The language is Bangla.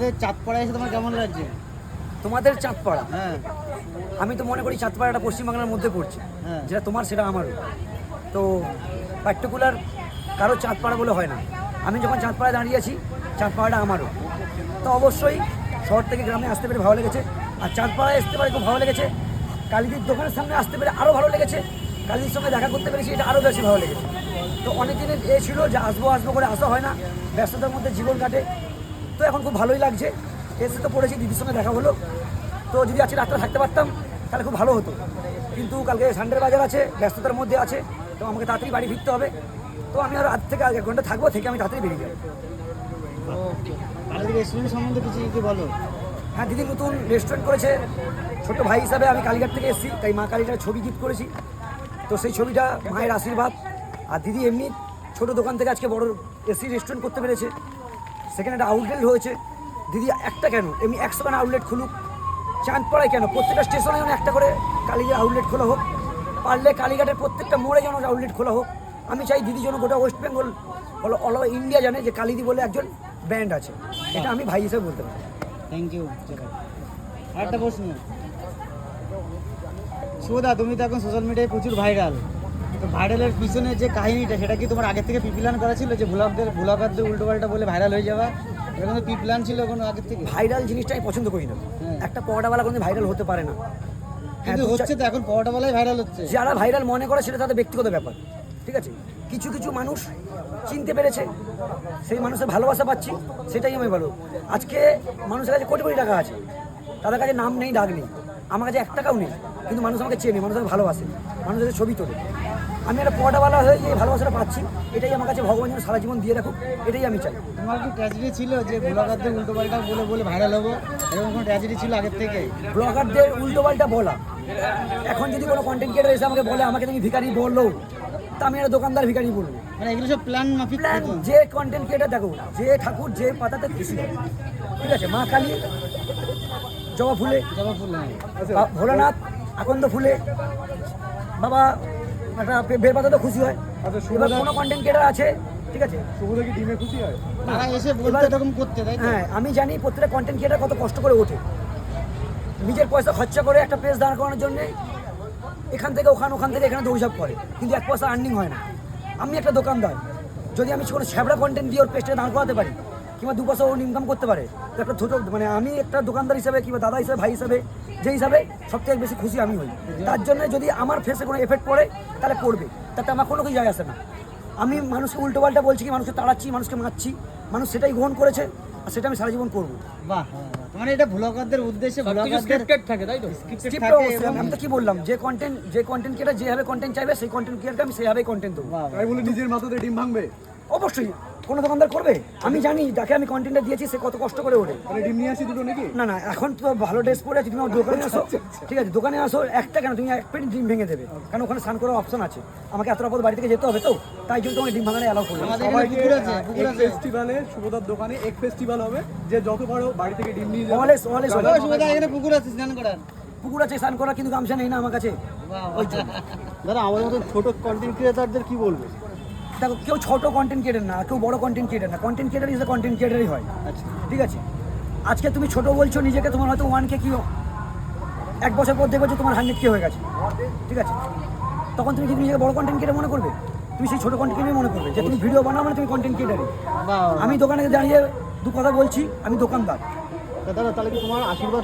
আমাদের চাঁদপাড়া এসে তোমার কেমন লাগছে? তোমাদের চাঁদপাড়া? হ্যাঁ। আমি তো মনে করি চাঁদপাড়াটা পশ্চিমবাংলার মধ্যে পড়ছে। হ্যাঁ। যেটা তোমার সেটা আমারও। তো পার্টিকুলার কারও চাঁদপাড়া বলে হয় না। আমি যখন চাঁদপাড়ায় দাঁড়িয়ে আছি চাঁদপাড়াটা আমারও। তো অবশ্যই শহর থেকে গ্রামে আসতে পেরে ভালো লেগেছে। আর চাঁদপাড়ায় আসতে পারে খুব ভালো লেগেছে। কালীদির দোকানের সামনে আসতে পেরে আরও ভালো লেগেছে। কালীদির সঙ্গে দেখা করতে পেরেছি এটা আরও বেশি ভালো লেগেছে। তো অনেক দিনের এ ছিল যে আসব আসব করে আসা হয় না। ব্যস্ততার মধ্যে জীবন কাটে। তো এখন খুব ভালোই লাগছে। এসে তো পড়েছি দিদির সঙ্গে দেখা হলো। তো যদি আজকে রাত্রে থাকতে পারতাম তাহলে খুব ভালো হতো। কিন্তু কালকে সানডের বাজার আছে ব্যস্ততার মধ্যে আছে তো আমাকে তাড়াতাড়ি বাড়ি ফিরতে হবে। তো আমি আর আজ থেকে এক ঘণ্টা থাকব থেকে আমি তাড়াতাড়ি বেরিয়ে যাব। সম্বন্ধে কিছু যদি বলো। হ্যাঁ দিদি নতুন রেস্টুরেন্ট করেছে। ছোট ভাই হিসাবে আমি কালীঘাট থেকে এসেছি তাই মা কালীটার ছবি গিফট করেছি। তো সেই ছবিটা মায়ের আশীর্বাদ। আর দিদি এমনি ছোট দোকান থেকে আজকে বড় এসি রেস্টুরেন্ট করতে পেরেছে। সেখানে একটা আউটলেট হয়েছে। দিদি, একটা কেন? এমনি একশো খান আউটলেট খুলুক। চাঁদপাড়ায় কেন? প্রত্যেকটা স্টেশনে যেন একটা করে কালীঘাট আউটলেট খোলা হোক। পারলে কালীঘাটের প্রত্যেকটা মোড়ে যেন আউটলেট খোলা হোক। আমি চাই দিদি যেন গোটা West Bengal all over India জানে যে কালিদি বলে একজন ব্র্যান্ড আছে। এটা আমি ভাই হিসেবে বলতে পারি। থ্যাংক ইউ আরেকটা প্রশ্ন। সুদা তুমি তো এখন সোশ্যাল মিডিয়ায় প্রচুর ভাইরাল ভাইরালের পিছনে যে কাহিনীটা সেটা কি তোমার আগে থেকে প্রিপ্ল্যান করা ছিল যে ভ্লগদের ভ্লগারদের উল্টো পাল্টা বলে ভাইরাল হয়ে যাওয়া? এরকম তো প্রিপ্ল্যান ছিল কোনো আগের থেকে? ভাইরাল জিনিসটা আমি পছন্দ করি না। হ্যাঁ। একটা পড়াওয়ালা কোনো ভাইরাল হতে পারে না। হ্যাঁ, কিন্তু হচ্ছে তো এখন পরোটা ভাইরাল হচ্ছে। যারা ভাইরাল মনে করে সেটা তাদের ব্যক্তিগত ব্যাপার। ঠিক আছে? কিছু কিছু মানুষ চিনতে পেরেছে সেই মানুষের ভালোবাসা পাচ্ছি সেটাই আমি বলো আজকে মানুষের কাছে কোটি কোটি টাকা আছে। তাদের কাছে নাম নেই ডাক নেই। আমার কাছে এক টাকাও নেই। কিন্তু মানুষ আমাকে চেনে মানুষ আমাকে ভালোবাসে। মানুষের ছবি তোলে। আমি একটা পটাওয়ালা হয়ে যে ভালোবাসাটা পাচ্ছি এটাই আমার কাছে ভগবান যেন সারা জীবন দিয়ে রাখুক এটাই আমি চাই। তোমার কি ট্র্যাজেডি ছিল যে ব্লগারদের উল্টো পাল্টা বলে বলে ভাইরাল হব? এরকম কোনো ট্র্যাজেডি ছিল আগের থেকে? ব্লগারদের উল্টো পাল্টা বলা। এখন যদি কোনো কন্টেন্ট ক্রিয়েটার এসে আমাকে বলে আমাকে তুমি ভিখারি বলল তা আমি একটা দোকানদার ভিখারি বলব। মানে এগুলো সব প্ল্যান মাফিক প্ল্যান যে কন্টেন্ট ক্রিয়েটার দেখো যে ঠাকুর যে পাতাতে খুশি ঠিক আছে মা কালী জবা ফুলে জবা ফুল হ্যাঁ। ভোলানাথ আকন্দ ফুলে বাবা একটা বে- বেলপাতাতে খুশি হয়। এবার কোনো কন্টেন্ট ক্রিয়েটার আছে ঠিক আছে? তারা এসে বলতে এরকম করতে তাই হ্যাঁ আমি জানি প্রত্যেকটা কন্টেন্ট ক্রিয়েটার কত কষ্ট করে ওঠে। নিজের পয়সা খরচা করে একটা পেজ দাঁড় করানোর জন্যে এখান থেকে ওখান ওখান থেকে এখানে দৌড়ঝাপ করে। কিন্তু এক পয়সা আর্নিং হয় না। আমি একটা দোকানদার। যদি আমি কোনো ছ্যাবড়া কন্টেন্ট দিয়ে ওর পেজটা দাঁড় করাতে পারি কিংবা দু পয়সা ওর ইনকাম করতে পারে। তো একটা ছোটো মানে আমি একটা দোকানদার হিসাবে কিংবা দাদা হিসাবে ভাই হিসাবে যে হিসাবে সব থেকে বেশি খুশি আমি হই। তার জন্য যদি আমার ফেসে কোনো এফেক্ট পড়ে তাহলে পড়বে। তাতে আমার কোনো কিছু যায় আসে না। আমি মানুষকে উল্টো পাল্টা বলছি কি মানুষকে তাড়াচ্ছি মানুষকে মারছি মানুষ সেটাই গ্রহণ করেছে আর সেটা আমি সারা জীবন করব। বাহ মানে এটা ভ্লগারদের উদ্দেশ্যে ভ্লগারদের থাকে তাই তো? আমি তো কি বললাম যে কন্টেন্ট যে কন্টেন্ট ক্রিয়েটার যেভাবে কন্টেন্ট চাইবে সেই কন্টেন্ট ক্রিয়েটারকে আমি সেভাবেই কন্টেন্ট দেবো। তাই বলে নিজের মাথাতে ডিম ভাঙবে? অবশ্যই। কোনো দোকানদার করবে? আমি জানি যাকে আমি কন্টেন্টটা দিয়েছি সে কত কষ্ট করে ওঠে। তাহলে ডিম নিয়ে আসি দুটো নাকি? না না এখন তো ভালো ড্রেস পরে আছি তুমি আমার দোকানে আসো। ঠিক আছে দোকানে আসো একটা কেন তুমি এক পেটি ডিম ভেঙে দেবে। কারণ ওখানে স্নান করার অপশন আছে। আমাকে এত বাড়ি থেকে যেতে হবে তো তাই জন্য তোমাকে ডিম ভাঙানো অ্যালাউ করবে ফেস্টিভ্যালে সুভদার দোকানে এক ফেস্টিভ্যাল হবে যে যত পারো বাড়ি থেকে ডিম নিয়ে যাবে অলওয়েজ অলওয়েজ ও, এখানে পুকুর আছে স্নান করার। পুকুর আছে স্নান করা কিন্তু গামছা নেই না আমার কাছে। ওই দাদা আমাদের মতন ছোট কন্টেন্ট ক্রিয়েটারদের কি বলবে? দেখো কেউ ছোট কন্টেন্ট ক্রিয়েটার না কেউ বড় কন্টেন্ট ক্রিয়েটার না। Content creator is a content ক্রিয়েটারই হয়। আচ্ছা। ঠিক আছে? আজকে তুমি ছোট বলছো নিজেকে তোমার হয়তো ওয়ান কে কি এক বছর পর দেখবে যে তোমার হান্ড্রেড কে হয়ে গেছে। ঠিক আছে? তখন তুমি যদি নিজেকে বড় কন্টেন্ট ক্রিয়েটার মনে করবে? তুমি সেই ছোট কন্টেন্ট ক্রিয়েটার মনে করবে যে তুমি ভিডিও বানাও মানে তুমি কন্টেন্ট ক্রিয়েটারই। আমি দোকানে দাঁড়িয়ে দু কথা বলছি আমি দোকানদার। দাদা তাহলে কি তোমার আশীর্বাদ